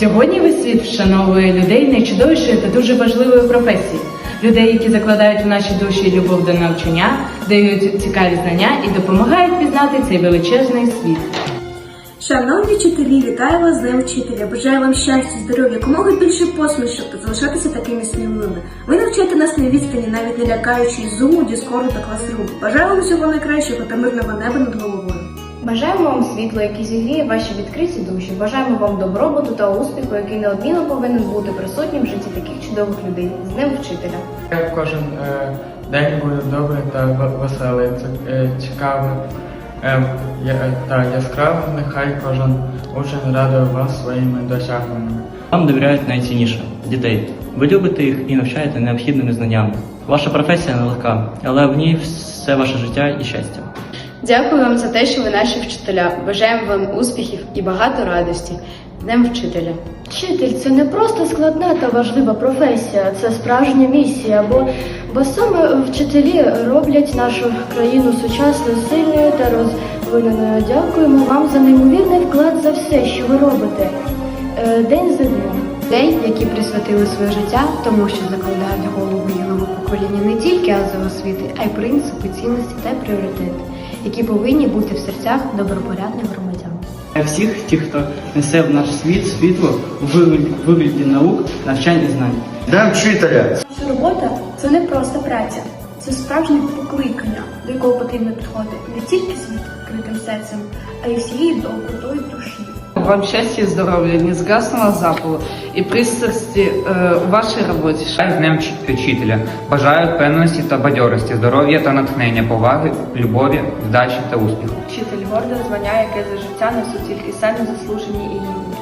Сьогодні весь світ вшановує людей найчудовішої та дуже важливої професії. Людей, які закладають в наші душі любов до навчання, дають цікаві знання і допомагають пізнати цей величезний світ. Шановні вчителі, вітаю вас з вчителя. Бажаю вам щастя, здоров'я, якомога більше посмішок та залишатися такими сміливими. Ви навчаєте нас на відстані, навіть не лякаючи зуму, діскору та класруму. Бажаю вам всього найкращого та мирного неба над головою. Бажаємо вам світла, яке зігріє ваші відкриті душі. Бажаємо вам добробуту та успіху, який неодмінно повинен бути присутнім в житті таких чудових людей. З Днем вчителя! Кожен е, день буде добрий та веселий, е, цікавий е, я- та яскравий. Нехай кожен учень радує вас своїми досягненнями. Вам довіряють найцінніше дітей. Ви любите їх і навчаєте необхідними знаннями. Ваша професія нелегка, але в ній все ваше життя і щастя. Дякую вам за те, що ви наші вчителя. Бажаємо вам успіхів і багато радості. Днем вчителя. Вчитель це не просто складна та важлива професія, це справжня місія, бо, бо саме вчителі роблять нашу країну сучасною, сильною та розвиненою. Дякуємо вам за неймовірний вклад за все, що ви робите е, день за днем. Людей, які присвятили своє життя тому, що закладають голову юного покоління не тільки азової освіти, а й принципи, цінності та пріоритети, які повинні бути в серцях добропорядних громадян. Для всіх тих, хто несе в наш світ світло у вигляді- вигляді наук, навчань і знань. Днем вчителя! Наша робота це не просто праця, це справжнє покликання, до якого потрібно підходити не тільки з відкритим серцем, а й всією добротою душі. Вам счастья и здоровья, несгасного запалу і пристрасті у вашій роботі. З Днем вчителя. Бажаю впевненості та бадьорості, здоров'я та натхнення, поваги, любові, вдачі та успіху. Вчитель горде звання, яке за життя несуть тільки самі заслужені і гідні.